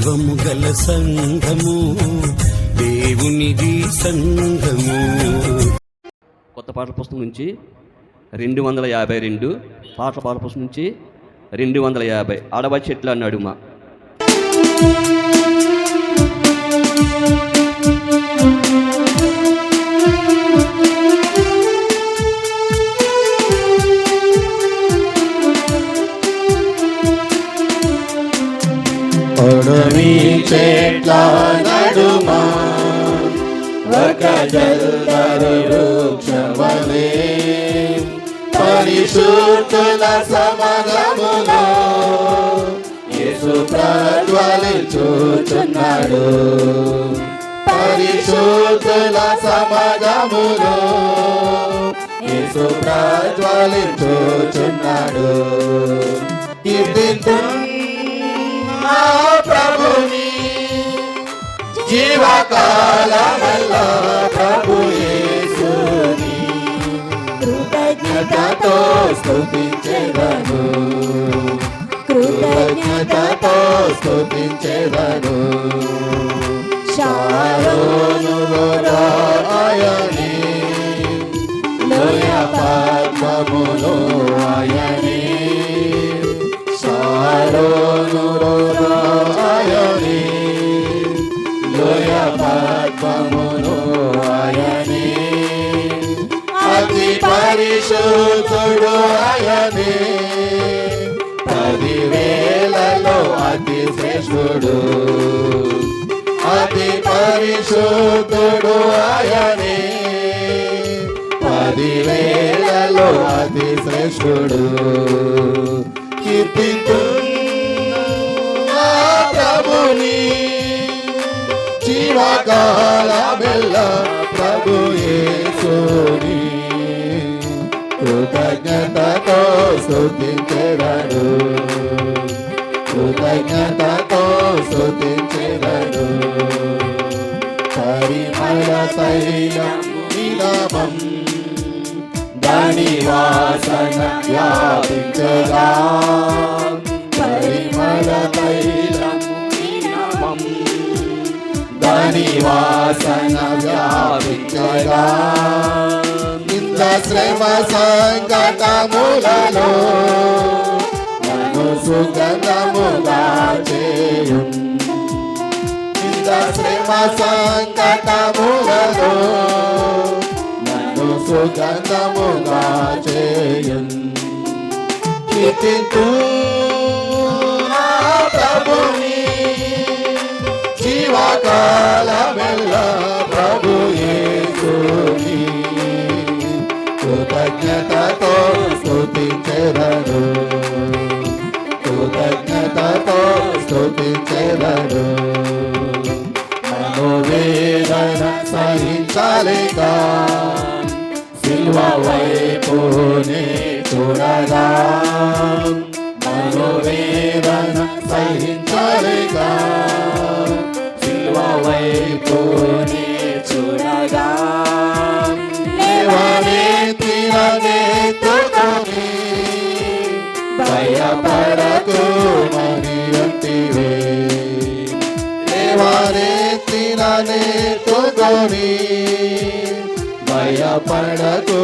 జీవము గల సంఘము దేవునిది సంఘము. కొత్త పాటల పుస్తకం నుంచి రెండు వందల యాభై రెండు పాటల పాటల పుస్తకం నుంచి రెండు వందల యాభై. అడవ అన్నాడు మా. పొడవి చెట్ల నడుమ ఒక జల్దరి వృక్షమలే. పరిశుద్ధుల సమగములో యేసు ప్రజ్వలించుచున్నాడు పరిశుద్ధుల సమాజములో యేసు ప్రజ్వలించుచున్నాడు జీవకాలమల్ల ప్రభు యేసుని కృతజ్ఞతతో స్తుతించెదను కృతజ్ఞతతో స్తుతించెదను శారోను ఆయని లోయ పద్మములో ఆయని పరిశుద్ధుడు ఆయనే. పదివేలలో అతి శ్రేష్ఠుడు. అతి పరిశుద్ధుడు ఆయనే. పదివేలలో అతి శ్రేష్ఠుడు. కీర్తింతు ప్రభుని జీవకాల బెల్ల ప్రభు ఏ సోని స్తుతించెదడు కృతజ్ఞతతో స్తుతించెదడు పరిమళ తైలం నిలమం దాని వాసన వ్యాపించగా పరిమళ తైలం నిలమం దాని వాసన వ్యాపించగా ఇంత శ్రమ సంకటములలో నన్ను సుగంధముగా చేయు ఇంత శ్రమ సంకటములలో నన్ను సుగంధముగా చేయు కీర్తింతు వైపునే చూడగా మనోవేదన సహించలేక సిల్వ వైపునే చూడగా భయపడకు మని అంటివే లేవనే తీరనే భయపడకు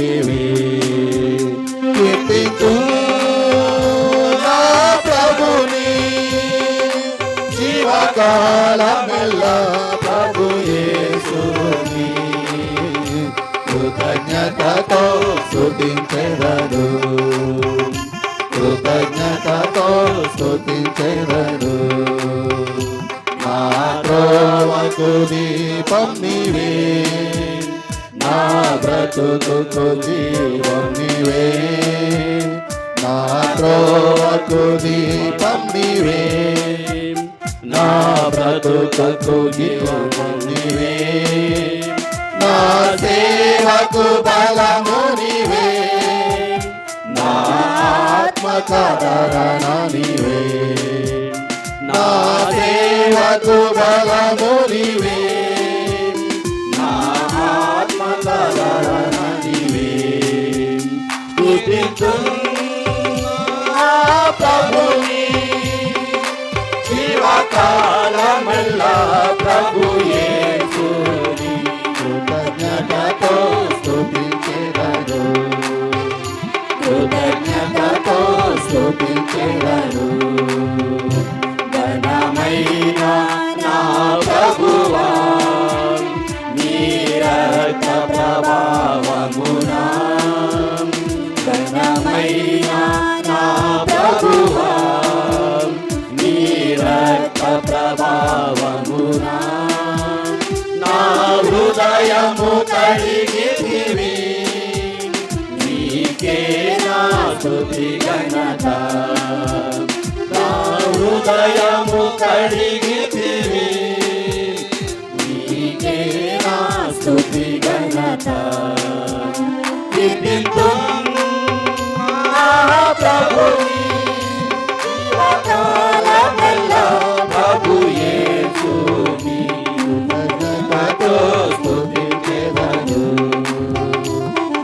అంటివే కీర్తింతు ప్రభుని జీవకాలమెల్ల ప్రభు యేసుని కృతజ్ఞతతో స్తుతించెదడు కృతజ్ఞతతో స్తుతించెదడు నా దీపం నీవే. బ్రతుకు జీవం నీవే. నా త్రోవకు దీపం నీవే. నా బ్రతుకు జీవం నీవే. నా సేవకు బలము నీవే. నా ఆత్మకరణ నీవే. నా సేవకు బలము నీవే. జీవించుచున్నా ప్రభుని జీవకాలమల్లా ప్రభుయే కృతజ్ఞతతో స్థుతించెదరు ప్రభు ఘనమైన నా ప్రభువా నీ రక్త ప్రభావమున నా హృదయము కడిగితివి నీకే నా స్తుతి ఘనత నా హృదయము కడిగితివి ప్రభుని జీవకాలమెల్లా ప్రభు యేసుని కృతజ్ఞతతో స్తుతించెదను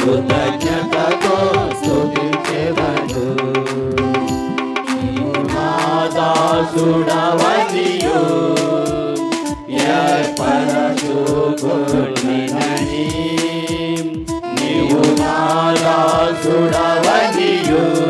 కృతజ్ఞతతో స్తుతించెదను నాదాసుడవనియు ఏర్పరచుకొనినని నీవు నాదాసుడవనియు ఏర్పరచుకొంటినని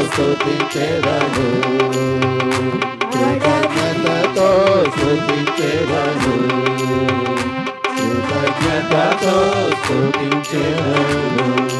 కృతజ్ఞతతో స్తుతించెదను కృతజ్ఞతతో స్తుతించెదను కృతజ్ఞతతో స్తుతించెదను